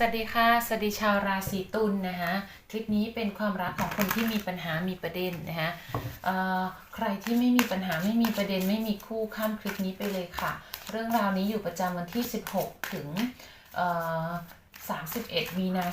สวัสดีค่ะ สวัสดีชาวราศีตุลนะคะคลิปนี้เป็นความรักของคนที่มีปัญหามีประเด็นนะคะใครที่ไม่มีปัญหาไม่มีประเด็นไม่มีคู่ข้ามคลิปนี้ไปเลยค่ะ เรื่องราวนี้อยู่ประจำวันที่ 16 ถึง31 มีนา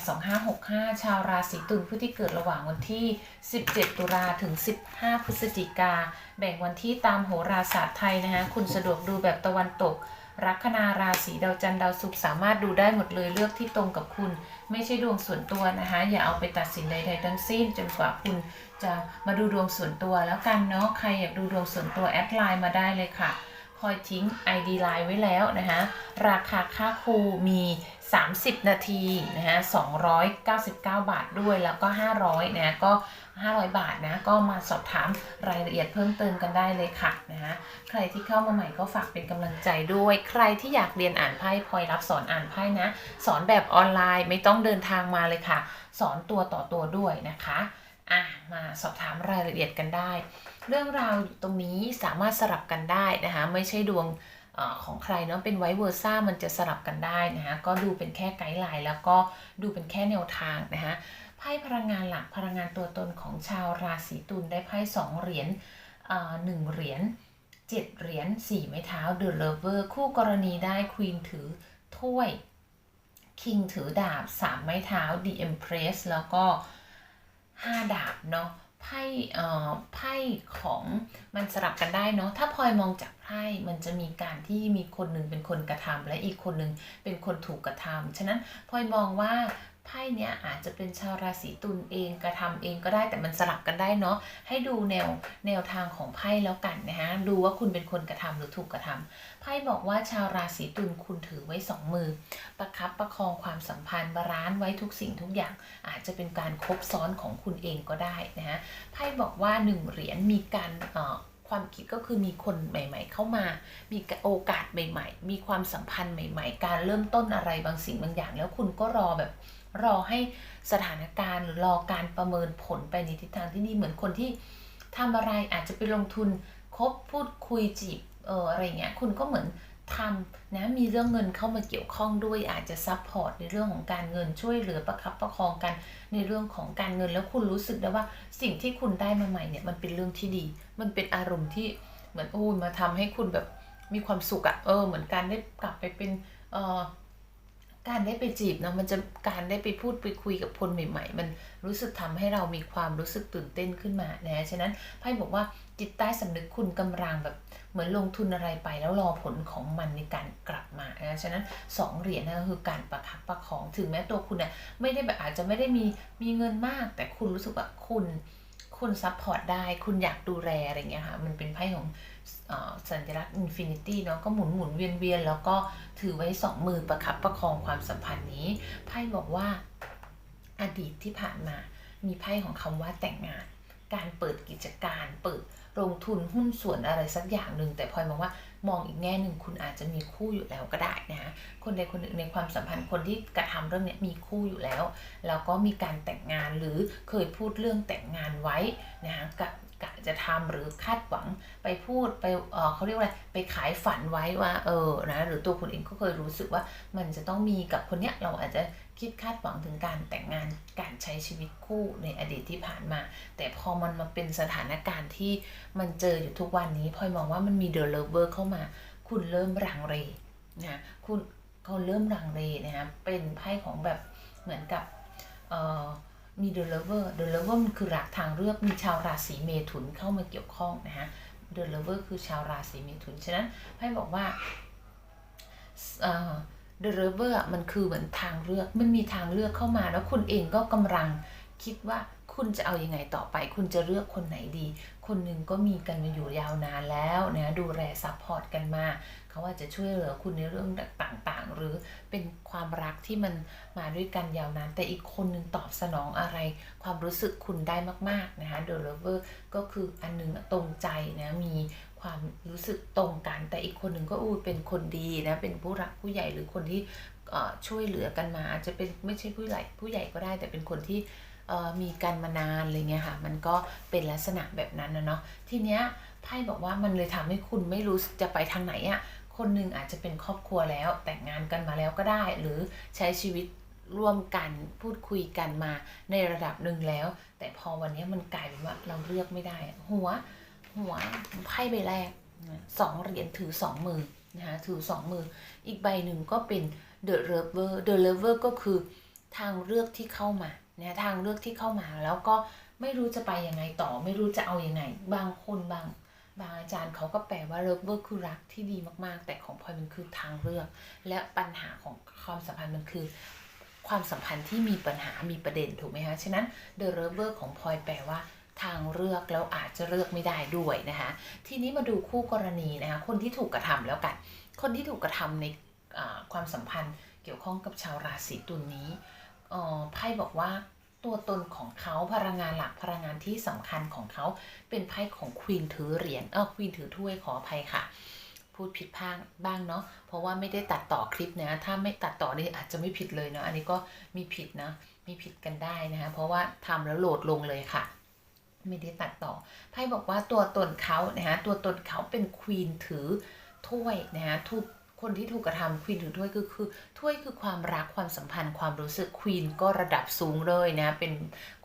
2565 ชาวราศีตุลผู้ที่เกิดระหว่างวันที่ 17 ตุลาถึง 15 พฤศจิกา แบ่งวันที่ตามโหราศาสตร์ไทยนะคะคุณสะดวกดูแบบตะวันตก ลัคนาราศีดาวจันทร์ดาวศุกร์สามารถดูได้หมดเลยเลือกที่ตรงกับคุณ ไม่ใช่ดวงส่วนตัวนะคะ อย่าเอาไปตัดสินใดๆทั้งสิ้นจนกว่าคุณจะมาดูดวงส่วนตัวแล้วกันเนาะใครอยากดูดวงส่วนตัวแอดไลน์มาได้เลยค่ะพลอยทิ้ง ID ไลน์ไว้แล้วนะคะราคาค่าครูมี 30 นาทีนะคะ299 บาทด้วยแล้วก็ 500นะก็ 500 บาทนะก็มาสอบถามรายละเอียดเพิ่มเติมกันได้เลยค่ะนะคะใครที่เข้ามาใหม่ก็ฝากเป็นกำลังใจด้วย ใครที่อยากเรียนอ่านไพ่พลอยรับสอนอ่านไพ่นะ สอนแบบออนไลน์ไม่ต้องเดินทางมาเลยค่ะ สอนตัวต่อตัวด้วยนะคะอะมาสอบถามรายละเอียดกันได้ เรื่องราวอยู่ตรงนี้สามารถสลับกันได้นะคะไม่ใช่ดวง ของใครเนาะเป็นไวเวอร์ซ่ามันจะสลับกันได้นะคะก็ดูเป็นแค่ไกด์ไลน์แล้วก็ดูเป็นแค่แนวทางนะคะไพ่พลังงานหลักพลังงานตัวตนของชาวราศีตุลได้ไพ่สองเหรียญอ่อหนึ่งเหรียญเจ็ดเหรียญสี่ไม้เท้าเดอะเลเวอร์คู่กรณีได้ควีนถือถ้วยคิงถือดาบสามไม้เท้า The Empress แล้วก็ห้าดาบเนาะ ไพ่เอ่อไพ่ของมันสลับกันได้เนาะถ้าพลอยมองจากไพ่มันจะมีการที่มีคนหนึ่งเป็นคนกระทำและอีกคนหนึ่งเป็นคนถูกกระทำฉะนั้นพลอยมองว่า ไพ่เนี้ยอาจจะเป็นชาวราศีตุลเองกระทำเองก็ได้แต่มันสลับกันได้เนาะให้ดูแนวแนวทางของไพ่แล้วกันนะฮะดูว่าคุณเป็นคนกระทำหรือถูกกระทำไพ่บอกว่าชาวราศีตุลคุณถือไว้สองมือ ประคับประคองความสัมพันธ์บาลานซ์ไว้ทุกสิ่งทุกอย่าง อาจจะเป็นการครบซ้อนของคุณเองก็ได้นะฮะไพ่บอกว่าหนึ่งเหรียญมีการเอ่อความคิดก็คือมีคนใหม่ ๆ เข้ามา มีโอกาสใหม่ ๆ มีความสัมพันธ์ใหม่ ๆ การเริ่มต้นอะไรบางสิ่งบางอย่าง แล้วคุณก็รอแบบ รอให้สถานการณ์หรือรอการประเมินผลไปในทิศทางที่ดีเหมือนคนที่ทำอะไรอาจจะไปลงทุนคบพูดคุยจีบเอออะไรเงี้ยคุณก็เหมือนทำนะมีเรื่องเงินเข้ามาเกี่ยวข้องด้วยอาจจะซัพพอร์ตในเรื่องของการเงินช่วยเหลือประคับประคองกันในเรื่องของการเงินแล้วคุณรู้สึกได้ว่าสิ่งที่คุณได้มาใหม่เนี่ยมันเป็นเรื่องที่ดี มันเป็นอารมณ์ที่เหมือนโอ้ยมาทำให้คุณแบบมีความสุขอะเออเหมือนการได้กลับไปเป็นเออ การได้ไปจีบเนาะมันจะการได้ไปพูดไปคุยกับคนใหม่ ๆ มันรู้สึกทำให้เรามีความรู้สึกตื่นเต้นขึ้นมานะฉะนั้นไพ่บอกว่าจิตใต้สำนึกคุณกำลังแบบเหมือนลงทุนอะไรไปแล้วรอผลของมันในการกลับมานะฉะนั้นสองเหรียญนะก็คือการประคับประคองถึงแม้ตัวคุณเนี่ยไม่ได้แบบอาจจะไม่ได้มีมีเงินมาก แต่คุณรู้สึกว่าคุณ คุณซัพพอร์ตได้ คุณอยากดูแลอะไรเงี้ยค่ะ มันเป็นไพ่ของอ่อสัญลักษณ์อินฟินิตี้เนาะก็หมุนหมุนเวียนเวียนแล้วก็ถือไว้สองมือประคับประคองความสัมพันธ์นี้ไพ่บอกว่าอดีตที่ผ่านมามีไพ่ของคำว่าแต่งงาน การเปิดกิจการเปิดลงทุนหุ้นส่วนอะไรสักอย่างหนึ่งแต่พลอยมองว่า มองอีกแง่หนึ่งคุณอาจจะมีคู่อยู่แล้วก็ได้นะคนใดคนหนึ่งในความสัมพันธ์คนที่กระทำเรื่องนี้มีคู่อยู่แล้วแล้วก็มีการแต่งงานหรือเคยพูดเรื่องแต่งงานไว้นะคะกับ กะจะทำหรือคาดหวังไปพูดไปเออเขาเรียกว่าอะไรไปขายฝันไว้ว่าเออนะหรือตัวคุณเองก็เคยรู้สึกว่ามันจะต้องมีกับคนเนี้ยเราอาจจะคิดคาดหวังถึงการแต่งงานการใช้ชีวิตคู่ในอดีตที่ผ่านมา แต่พอมันมาเป็นสถานการณ์ที่มันเจออยู่ทุกวันนี้พลอยมองว่ามันมีเดอะเลเวอร์เข้ามา คุณเริ่มรังเลนะคุณเขาเริ่มรังเลนะคะเป็นไพ่ของแบบเหมือนกับเออ มีเดอะเลเวอร์เดอะเวอร์มันคือรักทางเลือกมีชาวราศีเมถุนเข้ามาเกี่ยวข้องนะฮะเดอะเลเวอร์คือชาวราศีเมถุน ฉะนั้นไพ่บอกว่าเอ่อเดอะเวอร์มันคือเหมือนทางเลือกมันมีทางเลือกเข้ามา แล้วคุณเองก็กำลังคิดว่าคุณจะเอาอยัางไงต่อไป คุณจะเลือกคนไหนดี คนหนึ่งก็มีกันมาอยู่ยาวนานแล้วนะดูแลซัพพอร์ตกันมา เขาอาจจะช่วยเหลือคุณในเรื่องต่างๆ หรือเป็นความรักที่มันมาด้วยกันยาวนาน แต่อีกคนหนึ่งตอบสนองอะไร ความรู้สึกคุณได้มากๆนะคะเดอะเลเวอร์ก็คืออันหนึงตรงใจนะมีความรู้สึกตรงกัน แต่อีกคนหนึ่งก็อู้เป็นคนดีนะเป็นผู้รักผู้ใหญ่หรือคนที่ช่วยเหลือกันมา อาจจะเป็นไม่ใช่ผู้ใหญ่ผู้ใหญ่ก็ได้ แต่เป็นคนที่มีกันมานานอะไรเงี้ยค่ะ มันก็เป็นลักษณะแบบนั้นนะเนาะทีเนี้ยไพ่บอกว่ามันเลยทำให้คุณไม่รู้จะไปทางไหนอะ่ะ คนหนึ่งอาจจะเป็นครอบครัวแล้วแต่งงานกันมาแล้วก็ได้ หรือใช้ชีวิตร่วมกันพูดคุยกันมาในระดับหนึ่งแล้ว แต่พอวันนี้มันกลายเป็นว่าเราเลือกไม่ได้ หัวหัวไพ่ใบแรกสองเหรียญถือสองมือนะคะถือสองมือ อีกใบหนึ่งก็เป็น The Lover The Lover ก็คือทางเลือกที่เข้ามานะทางเลือกที่เข้ามาแล้วก็ไม่รู้จะไปยังไงต่อ ไม่รู้จะเอาอยัางไง บางคนบาง บางอาจารย์เขาก็แปลว่า Lover คือรักที่ดีมากๆ แต่ของพลอยมันคือทางเลือกและปัญหาของความสัมพันธ์มันคือ ความสัมพันธ์ที่มีปัญหามีประเด็นถูกไหมคะ ฉะนั้น The Lover ของพลอยแปลว่าทางเลือกแล้วอาจจะเลือกไม่ได้ด้วยนะคะ ทีนี้มาดูคู่กรณีนะคะ คนที่ถูกกระทำแล้วกัน คนที่ถูกกระทำในความสัมพันธ์เกี่ยวข้องกับชาวราศีตุลนี้อ่อไพ่บอกว่า ตัวตนของเขาพลังงานหลักพลังงานที่สำคัญของเขาเป็นไพ่ของควีนถือเหรียญเออควีนถือถ้วยขออภัยค่ะ พูดผิดพลาดบ้างเนาะเพราะว่าไม่ได้ตัดต่อคลิปนะถ้าไม่ตัดต่อนี่อาจจะไม่ผิดเลยเนาะอันนี้ก็มีผิดนะมีผิดกันได้นะคะเพราะว่าทำแล้วโหลดลงเลยค่ะไม่ได้ตัดต่อไพ่บอกว่าตัวตนเขานะคะตัวตนเขาเป็นควีนถือถ้วยนะคะทุก คนที่ถูกกระทำควีนถือถ้วยคือคือถ้วยคือความรักความสัมพันธ์ความรู้สึกควีนก็ระดับสูงเลยนะ เป็น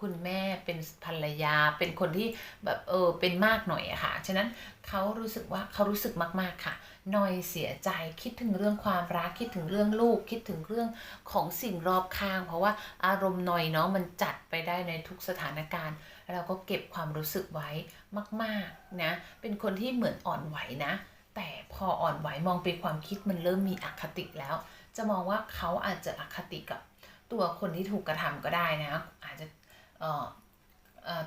คุณแม่เป็นภรรยา เป็นคนที่แบบเออเป็นมากหน่อยอะค่ะ ฉะนั้นเขารู้สึกว่าเขารู้สึกมากๆค่ะนอยเสียใจคิดถึงเรื่องความรักคิดถึงเรื่องลูก คิดถึงเรื่องของสิ่งรอบข้าง เพราะว่าอารมณ์หนอยเนาะมันจัดไปได้ในทุกสถานการณ์ เราก็เก็บความรู้สึกไว้มาก ๆนะเป็นคนที่เหมือนอ่อนไหวนะ แต่พออ่อนไหวมองไปความคิดมันเริ่มมีอคติแล้ว จะมองว่าเขาอาจจะอคติกับตัวคนที่ถูกกระทำก็ได้นะ อาจจะ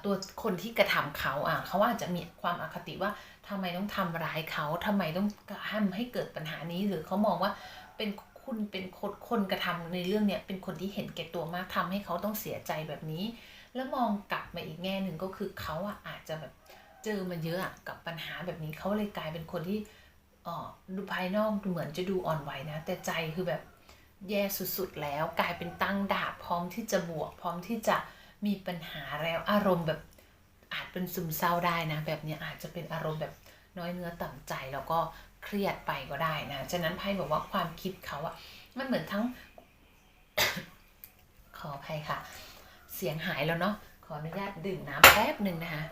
ตัวคนที่กระทำเขาอะเขาอาจจะมีความอคติว่าทำไมต้องทำร้ายเขาทำไมต้องทำให้เกิดปัญหานี้หรือเขามองว่าเป็นคุณเป็นคนคนกระทำในเรื่องเนี้ยเป็นคนที่เห็นแก่ตัวมากทำให้เขาต้องเสียใจแบบนี้ แล้วมองกลับมาอีกแง่หนึ่งก็คือเขาอะอาจจะแบบ เจอมาเยอะอะกับปัญหาแบบนี้เขาเลยกลายเป็นคนที่อ่อดูภายนอกเหมือนจะดูอ่อนไหวนะ แต่ใจคือแบบแย่สุดๆแล้ว กลายเป็นตั้งดาบพร้อมที่จะบวก พร้อมที่จะมีปัญหาแล้วอารมณ์แบบอาจเป็นซึมเศร้าได้นะ แบบนี้อาจจะเป็นอารมณ์แบบน้อยเนื้อต่ำใจแล้วก็เครียดไปก็ได้นะฉะนั้นไพ่บอกว่าความคิดเขาอะมันเหมือนทั้ง ขออภัยค่ะ เสียงหายแล้วเนาะขออนุญาตดื่มน้ำแป๊บหนึ่งนะคะ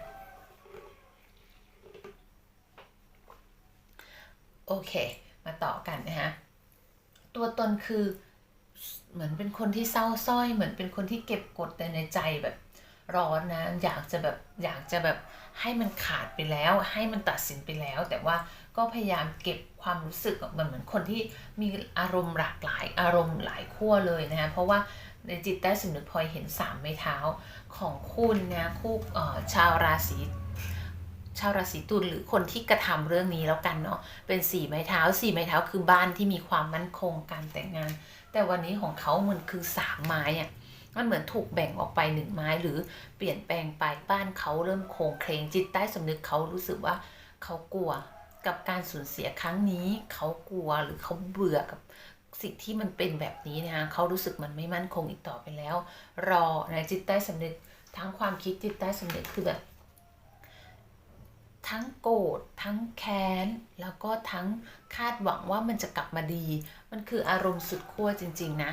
โอเค มาต่อกันนะคะตัวตนคือเหมือนเป็นคนที่เศร้าสร้อย เหมือนเป็นคนที่เก็บกดแต่ในใจแบบร้อนนะ อยากจะแบบอยากจะแบบให้มันขาดไปแล้ว ให้มันตัดสินไปแล้ว แต่ว่าก็พยายามเก็บความรู้สึกอะมันเหมือนคนที่มีอารมณ์หลากหลาย อารมณ์หลายขั้วเลยนะคะเพราะว่าในจิตใต้สำนึกพลอยเห็นสามไม้เท้าของคุณนะคู่ชาวราศี ชาวราศีตุลหรือคนที่กระทำเรื่องนี้แล้วกันเนาะเป็นสี่ไม้เท้าสี่ไม้เท้าคือบ้านที่มีความมั่นคงการแต่งงาน แต่วันนี้ของเขามันคือสามไม้อะมันเหมือนถูกแบ่งออกไปหนึ่งไม้หรือเปลี่ยนแปลงไปบ้านเขาเริ่มโครงเคลงจิตใต้สำนึกเขารู้สึกว่าเขากลัวกับการสูญเสียครั้งนี้เขากลัวหรือเขาเบื่อกับสิ่งที่มันเป็นแบบนี้นะคะเขารู้สึกมันไม่มั่นคงอีกต่อไปแล้ว รอในจิตใต้สำนึกทั้งความคิดจิตใต้สำนึกคือแบบ ทั้งโกรธทั้งแค้น แล้วก็ทั้งคาดหวังว่ามันจะกลับมาดี มันคืออารมณ์สุดขั้วจริง ๆ นะ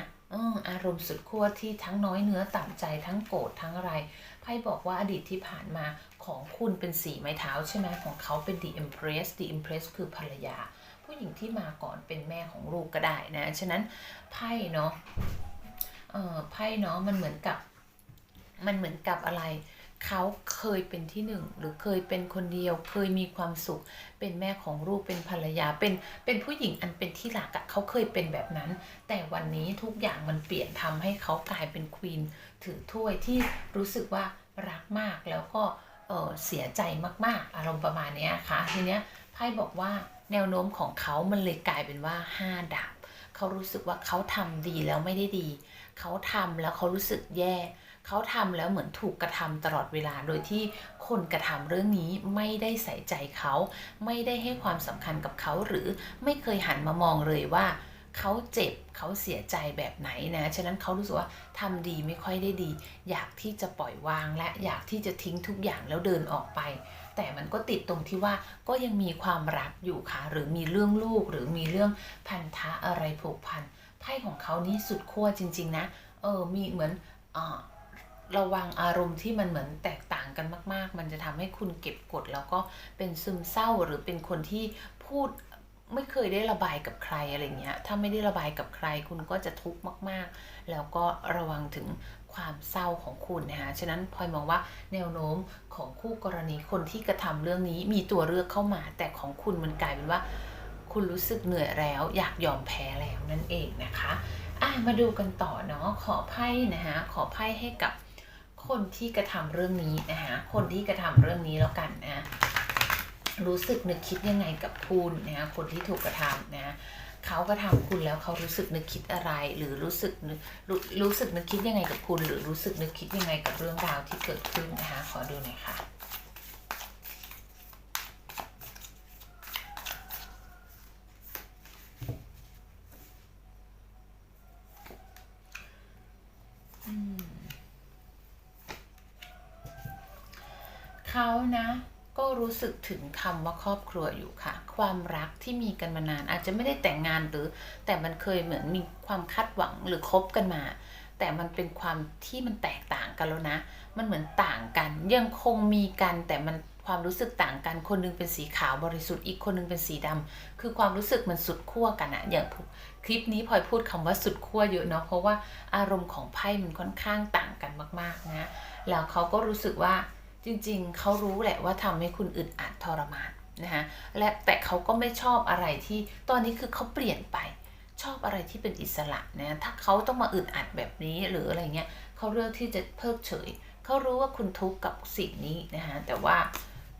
อารมณ์สุดขั้วที่ทั้งน้อยเนื้อต่ำใจทั้งโกรธทั้งอะไรไพ่บอกว่าอดีตที่ผ่านมาของคุณเป็นสีไม้เท้าใช่ไหมของเขาเป็น The Empress The Empress คือภรรยา ผู้หญิงที่มาก่อนเป็นแม่ของลูกก็ได้นะ ฉะนั้นไพ่เนาะเออไพ่เนาะมันเหมือนกับ มันเหมือนกับอะไร เขาเคยเป็นที่หนึ่งหรือเคยเป็นคนเดียว เคยมีความสุข เป็นแม่ของลูกเป็นภรรยาเป็นเป็นผู้หญิงอันเป็นที่รักอะเขาเคยเป็นแบบนั้น แต่วันนี้ทุกอย่างมันเปลี่ยนทำให้เขากลายเป็นควีนถือถ้วยที่รู้สึกว่ารักมากแล้วก็เออเสียใจมากๆ อารมณ์ประมาณนี้ค่ะทีเนี้ยไพ่บอกว่าแนวโน้มของเขามันเลยกลายเป็นว่าห้าดาบเขารู้สึกว่าเขาทำดีแล้วไม่ได้ดี เขาทำแล้วเขารู้สึกแย่ เขาทำแล้วเหมือนถูกกระทำตลอดเวลาโดยที่คนกระทำเรื่องนี้ไม่ได้ใส่ใจเขา ไม่ได้ให้ความสำคัญกับเขาหรือไม่เคยหันมามองเลยว่าเขาเจ็บเขาเสียใจแบบไหนนะ ฉะนั้นเขารู้สึกว่าทำดีไม่ค่อยได้ดี อยากที่จะปล่อยวางและอยากที่จะทิ้งทุกอย่างแล้วเดินออกไป แต่มันก็ติดตรงที่ว่าก็ยังมีความรักอยู่ค่ะ หรือมีเรื่องลูกหรือมีเรื่องพันธะอะไรผูกพันไพ่ของเขานี่สุดขั้วจริง ๆ นะ เออมีเหมือนอ่า ระวังอารมณ์ที่มันเหมือนแตกต่างกันมาก ๆ มันจะทำให้คุณเก็บกด แล้วก็เป็นซึมเศร้าหรือเป็นคนที่พูดไม่เคยได้ระบายกับใครอะไรเงี้ย ถ้าไม่ได้ระบายกับใครคุณก็จะทุกข์มาก ๆ แล้วก็ระวังถึงความเศร้าของคุณนะคะฉะนั้นพลอยมองว่าแนวโน้มของคู่กรณีคนที่กระทำเรื่องนี้มีตัวเลือกเข้ามา แต่ของคุณมันกลายเป็นว่า คุณรู้สึกเหนื่อยแล้ว อยากยอมแพ้แล้วนั่นเองนะคะอะมาดูกันต่อเนาะขอไพ่นะคะขอไพ่ให้กับ คนที่กระทำเรื่องนี้นะคะคนที่กระทำเรื่องนี้แล้วกันนะรู้สึกนึกคิดยังไงกับคุณนะคะคนที่ถูกกระทำนะเขากระทำคุณแล้วเขารู้สึกนึกคิดอะไร หรือรู้สึกนึกรู้รู้สึกนึกคิดยังไงกับคุณ หรือรู้สึกนึกคิดยังไงกับเรื่องราวที่เกิดขึ้นนะคะขอดูหน่อยค่ะ เขานะก็รู้ สึกถึงคำว่าครอบครัวอยู่ค่ะ ความรักที่มีกันมานาน อาจจะไม่ได้แต่งงานหรือ แต่มันเคยเหมือนมีความคาดหวังหรือคบกันมา แต่มันเป็นความที่มันแตกต่างกันแล้วนะ มันเหมือนต่างกัน ยังคงมีกันแต่มันความรู้สึกต่างกัน คนหนึงเป็นสีขาวบริสุทธิ์อีกคนหนึงเป็นสีดำคือความรู้สึกมันสุดขั้วกันอะอย่างคลิปนี้พลอยพูดคำว่าสุดขั้วเยอะเนาะเพราะว่าอารมณ์ของไพ่มันค่อนข้างต่างกันมากๆนะแล้วเขาก็รู้สึกว่า จริงๆ เขารู้แหละว่าทำให้คุณอึดอัดทรมานนะคะและแต่เขาก็ไม่ชอบอะไรที่ตอนนี้คือเขาเปลี่ยนไปชอบอะไรที่เป็นอิสระนะถ้าเขาต้องมาอึดอัดแบบนี้หรืออะไรเงี้ยเขาเลือกที่จะเพิกเฉยเขารู้ว่าคุณทุกข์กับสิ่งนี้นะคะแต่ว่า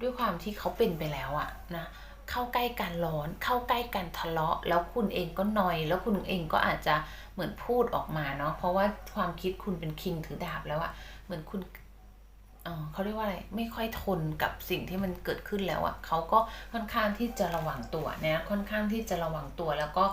ด้วยความที่เขาเป็นไปแล้วอะนะเข้าใกล้การร้อน เข้าใกล้การทะเลาะ แล้วคุณเองก็นอย แล้วคุณเองก็อาจจะเหมือนพูดออกมาเนาะเพราะว่าความคิดคุณเป็นคิงถือดาบแล้วอะเหมือนคุณ เขาเรียกว่าอะไรไม่ค่อยทนกับสิ่งที่มันเกิดขึ้นแล้วอะ่ะเขาก็ค่อนข้างที่จะระวังตัวนะค่อนข้างที่จะระวังตัวแล้วก็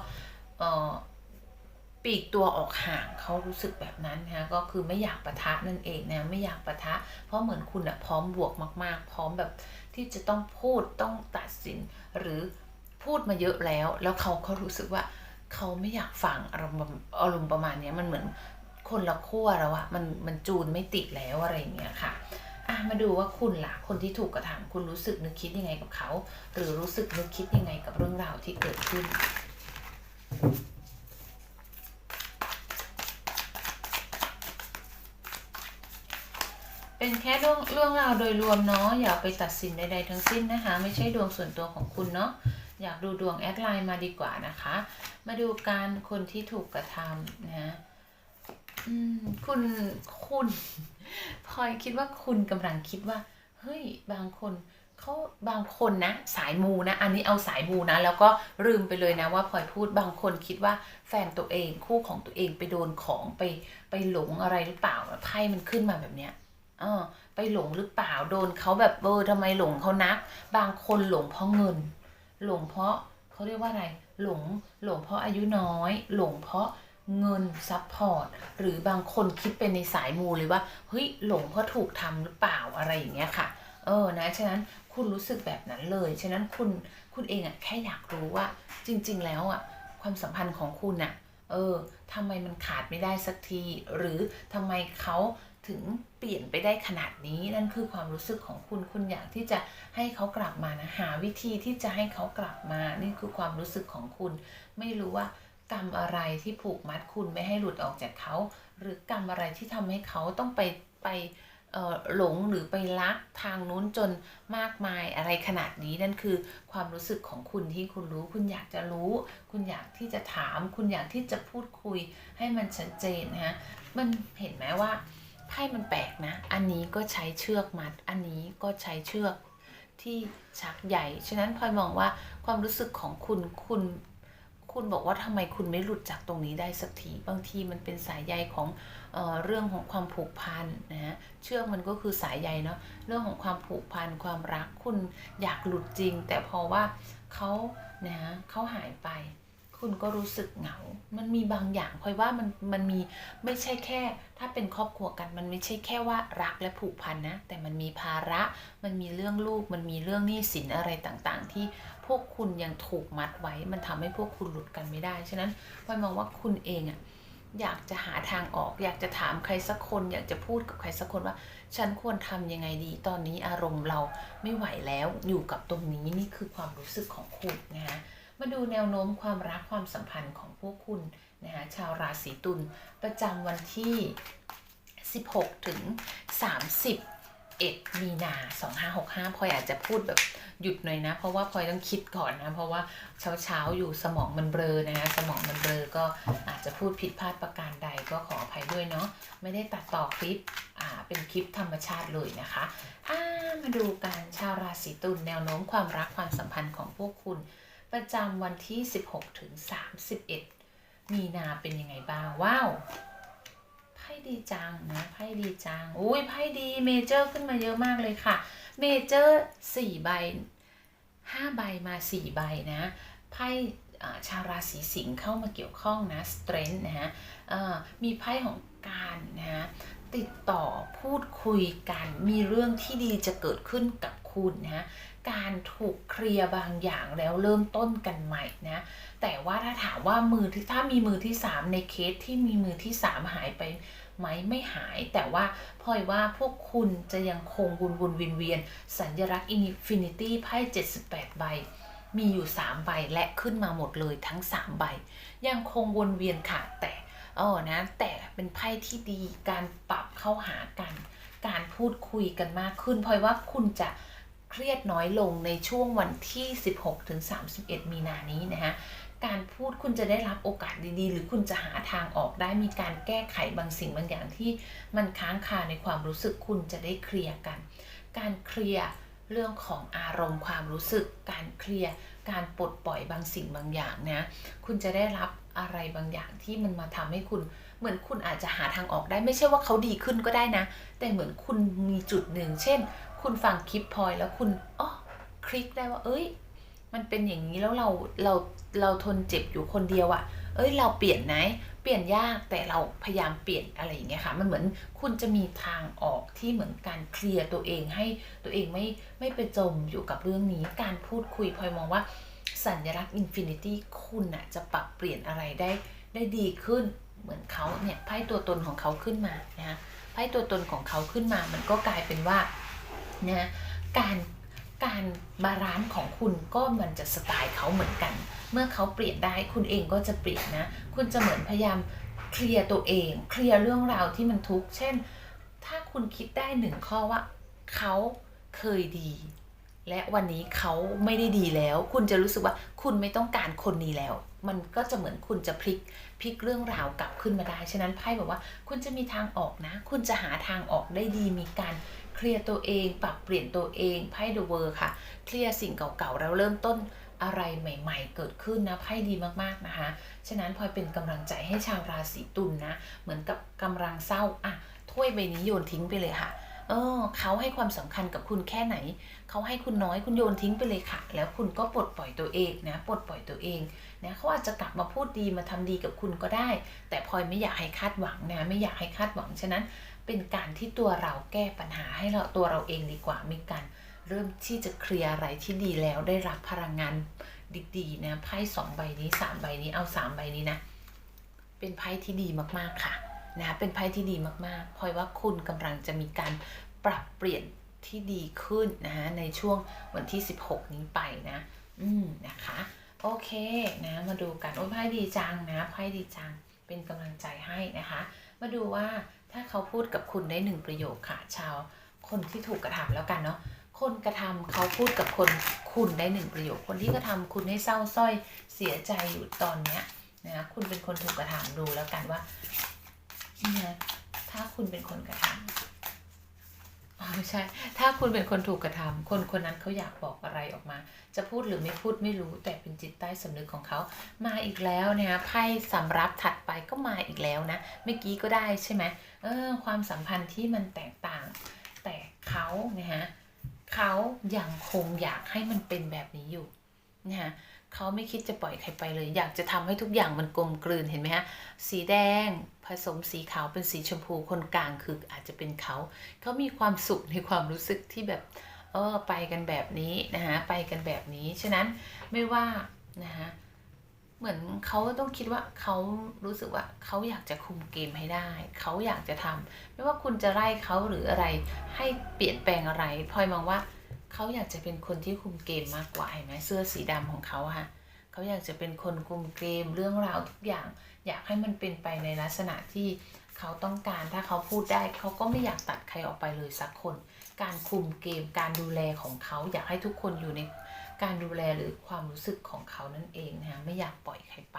ปีกตัวออกห่างเขารู้สึกแบบนั้นนะก็คือไม่อยากประทะนั่นเองนะไม่อยากประทะ เพราะเหมือนคุณอะพร้อมบวกมาก ๆ พร้อมแบบที่จะต้องพูดต้องตัดสินหรือพูดมาเยอะแล้ว แล้วเขาก็รู้สึกว่าเขาไม่อยากฟังอารมณ์อารมณ์ประมาณนี้มันเหมือน คนละขั้วแล้วอะมันมันจูนไม่ติดแล้วอะไรเงี้ยค่ะอะมาดูว่าคุณล่ะคนที่ถูกกระทำคุณรู้สึกนึกคิดยังไงกับเขา หรือรู้สึกนึกคิดยังไงกับเรื่องราวที่เกิดขึ้นเป็นแค่เรื่องเรื่องราวโดยรวมเนาะอย่าไปตัดสินใดๆทั้งสิ้นนะคะ ไม่ใช่ดวงส่วนตัวของคุณเนาะอยากดูดวงแอดไลน์มาดีกว่านะคะ มาดูการคนที่ถูกกระทำนะ คุณคุณพลอยคิดว่าคุณกำลังคิดว่า เฮ้ย บางคนเขาบางคนนะ สายมูนะ อันนี้เอาสายมูนะ แล้วก็ลืมไปเลยนะว่าพลอยพูดบางคนคิดว่าแฟนตัวเองคู่ของตัวเองไปโดนของไปไปหลงอะไรหรือเปล่าไพ่มันขึ้นมาแบบเนี้ยเออไปหลงหรือเปล่าโดนเขาแบบเออทำไมหลงเขานัก บางคนหลงเพราะเงิน หลงเพราะเขาเรียกว่าอะไร หลงหลงเพราะอายุน้อย หลงเพราะ เงินซัพพอร์ตหรือบางคนคิดเป็นในสายมูเลยว่าเฮ้ยหลงเพราะถูกทำหรือเปล่าอะไรอย่างเงี้ยค่ะเออนะฉะนั้นคุณรู้สึกแบบนั้นเลย ฉะนั้นคุณคุณเองอะแค่อยากรู้ว่าจริง ๆ แล้วอะความสัมพันธ์ของคุณอะเออทำไมมันขาดไม่ได้สักที หรือทำไมเขาถึงเปลี่ยนไปได้ขนาดนี้นั่นคือความรู้สึกของคุณคุณอยากที่จะให้เขากลับมานะหาวิธีที่จะให้เขากลับมานี่คือความรู้สึกของคุณ ไม่รู้ว่า กรรมอะไรที่ผูกมัดคุณไม่ให้หลุดออกจากเขา หรือกรรมอะไรที่ทำให้เขาต้องไปไปหลงหรือไปรักทางนู้นจนมากมายอะไรขนาดนี้นั่นคือความรู้สึกของคุณที่คุณรู้ คุณอยากจะรู้ คุณอยากที่จะถาม คุณอยากที่จะพูดคุยให้มันชัดเจนนะฮะมันเห็นไหมว่าไพ่มันแปลกนะ อันนี้ก็ใช้เชือกมัด อันนี้ก็ใช้เชือกที่ชักใหญ่ ฉะนั้นพลอยมองว่าความรู้สึกของคุณคุณ คุณบอกว่าทำไมคุณไม่หลุดจากตรงนี้ได้สักทีบางทีมันเป็นสายใยของเออเรื่องของความผูกพันนะฮะเชือกมันก็คือสายใยเนาะเรื่องของความผูกพันความรักคุณอยากหลุดจริง แต่พอว่าเขานะฮะเขาหายไป คุณก็รู้สึกเหงา มันมีบางอย่างพลอยว่ามันมันมีไม่ใช่แค่ ถ้าเป็นครอบครัวกันมันไม่ใช่แค่ว่ารักและผูกพันนะแต่มันมีภาระ มันมีเรื่องลูกมันมีเรื่องหนี้สินอะไรต่างๆ ที่ พวกคุณยังถูกมัดไว้ มันทำให้พวกคุณหลุดกันไม่ได้ ฉะนั้นพลอยมองว่าคุณเองอะอยากจะหาทางออก อยากจะถามใครสักคน อยากจะพูดกับใครสักคนว่า ฉันควรทำยังไงดี ตอนนี้อารมณ์เราไม่ไหวแล้วอยู่กับตรงนี้นี่คือความรู้สึกของคุณนะคะมาดูแนวโน้มความรักความสัมพันธ์ของพวกคุณนะคะชาวราศีตุลประจำวันที่ 16 ถึง 30 31มีนา2565พลอยอาจจะพูดแบบหยุดหน่อยนะ เพราะว่าพลอยต้องคิดก่อนนะ เพราะว่าเช้าๆอยู่สมองมันเบลอนะคะสมองมันเบลอก็อาจจะพูดผิดพลาดประการใดก็ขออภัยด้วยเนาะไม่ได้ตัดต่อคลิปอ่าเป็นคลิปธรรมชาติเลยนะคะอ่ามาดูกันชาวราศีตุลแนวโน้มความรักความสัมพันธ์ของพวกคุณ ประจำวันที่ 16ถึง31 มีนาเป็นยังไงบ้างว้าว ดีจังนะไพ่ดีจังอุ้ยไพ่ดีเมเจอร์ขึ้นมาเยอะมากเลยค่ะเมเจอร์สี่ใบห้าใบมาสี่ใบนะไพ่ชาวราศีสิงห์เข้ามาเกี่ยวข้องนะสเตรน g ์นะฮะมีไพ่ของการนะฮะติดต่อพูดคุยกันมีเรื่องที่ดีจะเกิดขึ้นกับคุณนะฮะ การถูกเคลียร์บางอย่างแล้วเริ่มต้นกันใหม่นะแต่ว่าถ้าถามว่ามือที่ถ้ามีมือที่ 3 ในเคสที่มีมือที่ 3 หายไปไหมไม่หาย แต่ว่าพลอยว่าพวกคุณจะยังคงวนวนเวียนเวียนสัญลักษณ์อินฟินิตี้ไพ่78 ใบ มีอยู่ 3 ใบและขึ้นมาหมดเลยทั้ง 3 ใบ ยังคงวนเวียนค่ะแต่อ๋อนะแต่เป็นไพ่ที่ดีการปรับเข้าหากัน การพูดคุยกันมากขึ้นพลอยว่าคุณจะ เครียดน้อยลงในช่วงวันที่ 16ถึง31 มีนานี้นะฮะการพูดคุณจะได้รับโอกาสดีๆ หรือคุณจะหาทางออกได้มีการแก้ไขบางสิ่งบางอย่างที่มันค้างคาในความรู้สึกคุณจะได้เคลียร์กัน การเคลียร์เรื่องของอารมณ์ความรู้สึก การเคลียร์การปลดปล่อยบางสิ่งบางอย่างนะคุณจะได้รับอะไรบางอย่างที่มันมาทำให้คุณ เหมือนคุณอาจจะหาทางออกได้ไม่ใช่ว่าเขาดีขึ้นก็ได้นะ แต่เหมือนคุณมีจุดหนึ่ง เช่น คุณฟังคลิปพลอยแล้วคุณอ๋อคลิกได้ว่า เอ้ย มันเป็นอย่างนี้แล้วเราเราเราทนเจ็บอยู่คนเดียวอะ่ะ เอ้ย เราเปลี่ยนไหนเปลี่ยนยากแต่เราพยายามเปลี่ยนอะไรอย่างเงี้ยค่ะ มันเหมือนคุณจะมีทางออกที่เหมือนการเคลียร์ตัวเองให้ตัวเองไม่ไม่ไปจมอยู่กับเรื่องนี้ การพูดคุยพลอยมองว่าสัญลักษณ์อินฟินิตี้คุณอะจะปรับเปลี่ยนอะไรได้ได้ดีขึ้นเหมือนเขาเนี่ยไพ่ตัวตนของเขาขึ้นมานะฮะไพ่ตัวตนของเขาขึ้นมา มันก็กลายเป็นว่า นะการการบาลานซ์ของคุณก็มันจะสไตล์เขาเหมือนกัน เมื่อเขาเปลี่ยนได้คุณเองก็จะเปลี่ยนนะ คุณจะเหมือนพยายามเคลียร์ตัวเอง เคลียร์เรื่องราวที่มันทุกข์เช่น ถ้าคุณคิดได้หนึ่งข้อว่าเขาเคยดี และวันนี้เขาไม่ได้ดีแล้ว คุณจะรู้สึกว่าคุณไม่ต้องการคนนี้แล้ว มันก็จะเหมือนคุณจะพลิกพลิกเรื่องราวกลับขึ้นมาได้ ฉะนั้นไพ่บอกว่า คุณจะมีทางออกนะ คุณจะหาทางออกได้ดีมีการ เคลียร์ตัวเอง ปรับเปลี่ยนตัวเองไพ่เดอะเวอร์ค่ะ เคลียร์สิ่งเก่าๆแล้วเริ่มต้นอะไรใหม่ๆ เกิดขึ้นนะไพ่ดีมากๆนะคะ ฉะนั้นพลอยเป็นกำลังใจให้ชาวราศีตุลนนะ เหมือนกับกำลังเศร้าอะถ้วยใบนี้โยนทิ้งไปเลยค่ะ เออเขาให้ความสำคัญกับคุณแค่ไหน เขาให้คุณน้อยคุณโยนทิ้งไปเลยค่ะ แล้วคุณก็ปลดปล่อยตัวเองนะปลดปล่อยตัวเองนะเขาอาจจะกลับมาพูดดีมาทำดีกับคุณก็ได้ แต่พลอยไม่อยากให้คาดหวังนะไม่อยากให้คาดหวังฉะนั้น เป็นการที่ตัวเราแก้ปัญหาให้เราตัวเราเองดีกว่ามีการเริ่มที่จะเคลียร์อะไรที่ดีแล้วได้รับพลังงานดีๆนะไพ่สองใบนี้สามใบนี้เอาสามใบนี้นะเป็นไพ่ที่ดีมากๆค่ะนะเป็นไพ่ที่ดีมากๆพลอยว่าคุณกำลังจะมีการปรับเปลี่ยนที่ดีขึ้นนะฮะในช่วงวันที่ 16 นี้ไปนะ อืมนะคะ โอเคนะ มาดูกันโอ้ไพ่ดีจังนะไพ่ดีจังเป็นกำลังใจให้นะคะ มาดูว่า ถ้าเขาพูดกับคุณได้หนึ่งประโยคค่ะ ชาว คนที่ถูกกระทำแล้วกันเนาะคนกระทำเขาพูดกับคนคุณได้หนึ่งประโยค คนที่กระทำคุณให้เศร้าสร้อยเสียใจอยู่ตอนเนี้ยนะคุณเป็นคนถูกกระทำดูแล้วกันว่านะถ้าคุณเป็นคนกระทำอ๋อ ไม่ใช่ ถ้าคุณเป็นคนถูกกระทำคนคนนั้นเขาอยากบอกอะไรออกมา จะพูดหรือไม่พูดไม่รู้ แต่เป็นจิตใต้สำนึกของเขา มาอีกแล้วนะคะไพ่สำรับถัดไปก็มาอีกแล้วนะ เมื่อกี้ก็ได้ใช่ไหมเออ ความสัมพันธ์ที่มันแตกต่าง แต่เขานะฮะเขายังคงอยากให้มันเป็นแบบนี้อยู่นะฮะเขาไม่คิดจะปล่อยใครไปเลย อยากจะทำให้ทุกอย่างมันกลมกลืนเห็นไหมฮะ สีแดง ผสมสีขาวเป็นสีชมพูคนกลางคืออาจจะเป็นเขา เขามีความสุขในความรู้สึกที่แบบเออไปกันแบบนี้นะฮะไปกันแบบนี้ฉะนั้นไม่ว่านะฮะเหมือนเขาต้องคิดว่าเขารู้สึกว่าเขาอยากจะคุมเกมให้ได้เขาอยากจะทำไม่ว่าคุณจะไล่เขาหรืออะไรให้เปลี่ยนแปลงอะไรพลอยมองว่าเขาอยากจะเป็นคนที่คุมเกมมากกว่าเห็นไหมเสื้อสีดำของเขาค่ะ เขาอยากจะเป็นคนคุมเกมเรื่องราวทุกอย่าง อยากให้มันเป็นไปในลักษณะที่เขาต้องการถ้าเขาพูดได้เขาก็ไม่อยากตัดใครออกไปเลยสักคน การคุมเกมการดูแลของเขาอยากให้ทุกคนอยู่ในการดูแลหรือความรู้สึกของเขานั่นเองนะคะไม่อยากปล่อยใครไป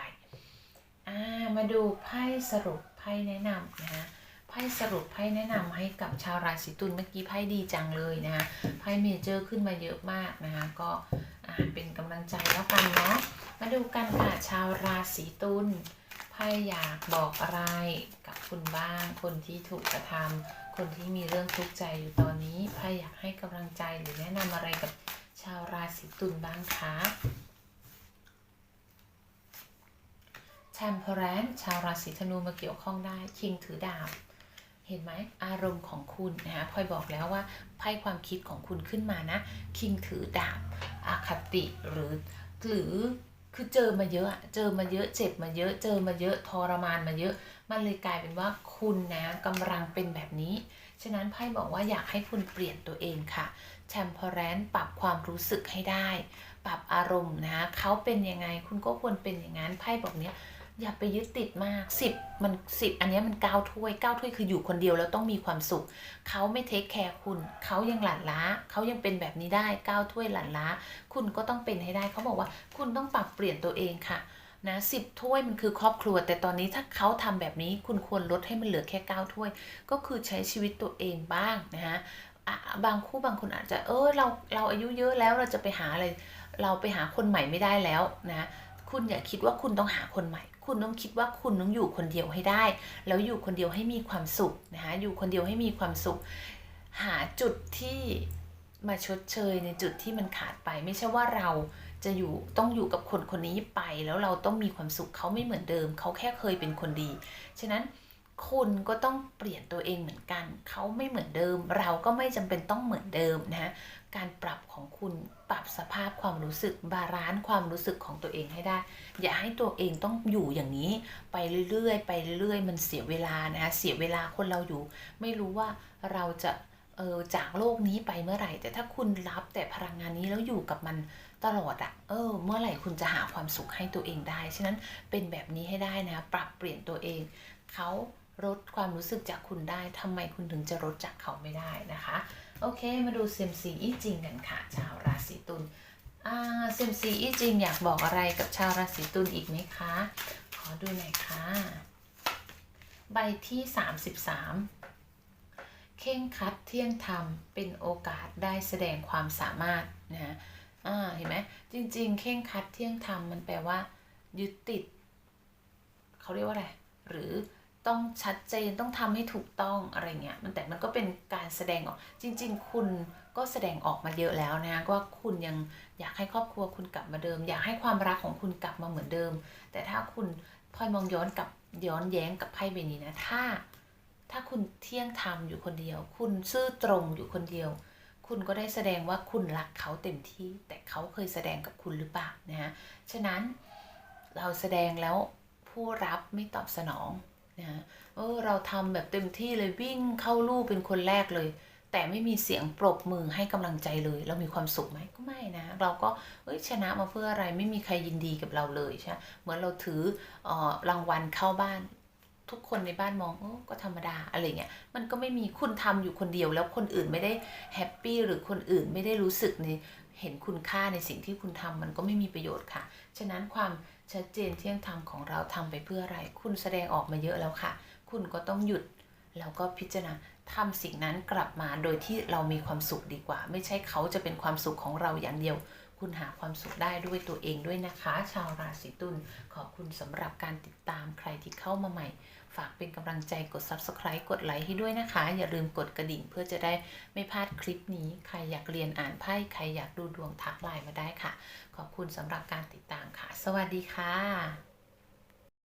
มาดูไพ่สรุปไพ่แนะนำนะคะ ไพ่สรุปไพ่แนะนำให้กับชาวราศีตุลเมื่อกี้ไพ่ดีจังเลยนะคะไพ่เมเจอร์ขึ้นมาเยอะมากนะคะก็เป็นกำลังใจแล้วกันเนาะมาดูกันค่ะชาวราศีตุลไพ่อยากบอกอะไรกับคุณบ้าง คนที่ถูกกระทำคนที่มีเรื่องทุกข์ใจอยู่ตอนนี้ไพ่อยากให้กำลังใจหรือแนะนำอะไรกับชาวราศีตุลบ้างคะแชมเปอร์แรนชาวราศีธนูมาเกี่ยวข้องได้คิงถือดาบ เห็นไหมอารมณ์ของคุณนะคะพลอยบอกแล้วว่าไพ่ความคิดของคุณขึ้นมานะ คิงถือดาบอาคติหรือหรือคือเจอมาเยอะเจอมาเยอะเจ็บมาเยอะเจอมาเยอะทรมานมาเยอะ มันเลยกลายเป็นว่าคุณนะกำลังเป็นแบบนี้ ฉะนั้นไพ่บอกว่าอยากให้คุณเปลี่ยนตัวเองค่ะแชมพอแรนปรับความรู้สึกให้ได้ ปรับอารมณ์นะเขาเป็นยังไงคุณก็ควรเป็นอย่างนั้นไพ่บอกเนี้ย อย่าไปยึดติดมากสิบมันสิบอันนี้มันเก้าถ้วยเก้าถ้วยคืออยู่คนเดียวแล้วต้องมีความสุข เขาไม่เทคแคร์คุณ เขายังหลั่นล้า เขายังเป็นแบบนี้ได้เก้าถ้วยหลั่นล้า คุณก็ต้องเป็นให้ได้ เขาบอกว่าคุณต้องปรับเปลี่ยนตัวเองค่ะนะสิบถ้วยมันคือครอบครัว แต่ตอนนี้ถ้าเขาทำแบบนี้คุณควรลดให้มันเหลือแค่เก้าถ้วย ก็คือใช้ชีวิตตัวเองบ้างนะฮะบางคู่บางคนอาจจะเออเราเราอายุเยอะแล้วเราจะไปหาอะไรเราไปหาคนใหม่ไม่ได้แล้วนะคุณอย่าคิดว่าคุณต้องหาคนใหม่ คุณต้องคิดว่าคุณต้องอยู่คนเดียวให้ได้ แล้วอยู่คนเดียวให้มีความสุขนะคะอยู่คนเดียวให้มีความสุข หาจุดที่มาชดเชยในจุดที่มันขาดไป ไม่ใช่ว่าเราจะอยู่ต้องอยู่กับคนคนนี้ไป แล้วเราต้องมีความสุขเขาไม่เหมือนเดิม เขาแค่เคยเป็นคนดี ฉะนั้นคุณก็ต้องเปลี่ยนตัวเองเหมือนกัน เขาไม่เหมือนเดิม เราก็ไม่จำเป็นต้องเหมือนเดิมนะะ การปรับของคุณปรับสภาพความรู้สึกบาลานซ์ความรู้สึกของตัวเองให้ได้ อย่าให้ตัวเองต้องอยู่อย่างนี้ ไปเรื่อยๆ ไปเรื่อยๆ มันเสียเวลานะฮะเสียเวลาคนเราอยู่ ไม่รู้ว่าเราจะเออจากโลกนี้ไปเมื่อไหร่ แต่ถ้าคุณรับแต่พลังงานนี้แล้วอยู่กับมันตลอดอะเออ เมื่อไหร่คุณจะหาความสุขให้ตัวเองได้ ฉะนั้นเป็นแบบนี้ให้ได้นะ ปรับเปลี่ยนตัวเอง เขาลดความรู้สึกจากคุณได้ทำไมคุณถึงจะลดจากเขาไม่ได้นะคะ โอเค มาดูเซมซีอี้จริงกันค่ะชาวราศีตุลเซมซีอี้จริงอยากบอกอะไรกับชาวราศีตุลอีกไหมคะ ขอดูหน่อยค่ะ ใบที่ 33 เข่งคัดเที่ยงธรรมเป็นโอกาสได้แสดงความสามารถนะฮะเห็นไหมจริง ๆ เข่งคัดเที่ยงธรรมมันแปลว่า ยึดติด เขาเรียกว่าอะไร หรือ ต้องชัดเจนต้องทำให้ถูกต้องอะไรเงี้ยมันแต่มันก็เป็นการแสดงออกจริง ๆ คุณก็แสดงออกมาเยอะแล้วนะว่าคุณยังอยากให้ครอบครัวคุณกลับมาเดิม อยากให้ความรักของคุณกลับมาเหมือนเดิม แต่ถ้าคุณพลอยมองย้อนกลับย้อนแย้งกับไพ่ใบนี้นะถ้า ถ้าคุณเที่ยงธรรมอยู่คนเดียว คุณซื่อตรงอยู่คนเดียว คุณก็ได้แสดงว่าคุณรักเขาเต็มที่ แต่เขาเคยแสดงกับคุณหรือเปล่านะฮะฉะนั้นเราแสดงแล้วผู้รับไม่ตอบสนอง นะฮะเออเราทำแบบเต็มที่เลยวิ่งเข้าลู่เป็นคนแรกเลย แต่ไม่มีเสียงปรบมือให้กำลังใจเลย เรามีความสุขไหมก็ไม่นะ เราก็เอ้ยชนะมาเพื่ออะไรไม่มีใครยินดีกับเราเลยใช่ไหมเหมือนเราถือเออรางวัลเข้าบ้านทุกคนในบ้านมองอก็ธรรมดาอะไรเงี้ยมันก็ไม่มีคุณทำอยู่คนเดียวแล้วคนอื่นไม่ได้แฮปปี้หรือคนอื่นไม่ได้รู้สึกในเห็นคุณค่าในสิ่งที่คุณทำมันก็ไม่มีประโยชน์ค่ะ ฉะนั้นความ ชัดเจนเที่ยงธรรมของเราทำไปเพื่ออะไร คุณแสดงออกมาเยอะแล้วค่ะ คุณก็ต้องหยุด แล้วก็พิจารณาทำสิ่งนั้นกลับมาโดยที่เรามีความสุขดีกว่า ไม่ใช่เขาจะเป็นความสุขของเราอย่างเดียว คุณหาความสุขได้ด้วยตัวเองด้วยนะคะ ชาวราศีตุลขอบคุณสำหรับการติดตามใครที่เข้ามาใหม่ ฝากเป็นกำลังใจกด subscribe กดไลค์ให้ด้วยนะคะ อย่าลืมกดกระดิ่งเพื่อจะได้ไม่พลาดคลิปนี้ ใครอยากเรียนอ่านไพ่ ใครอยากดูดวงทักไลน์มาได้ค่ะ ขอบคุณสำหรับการติดตามค่ะ สวัสดีค่ะ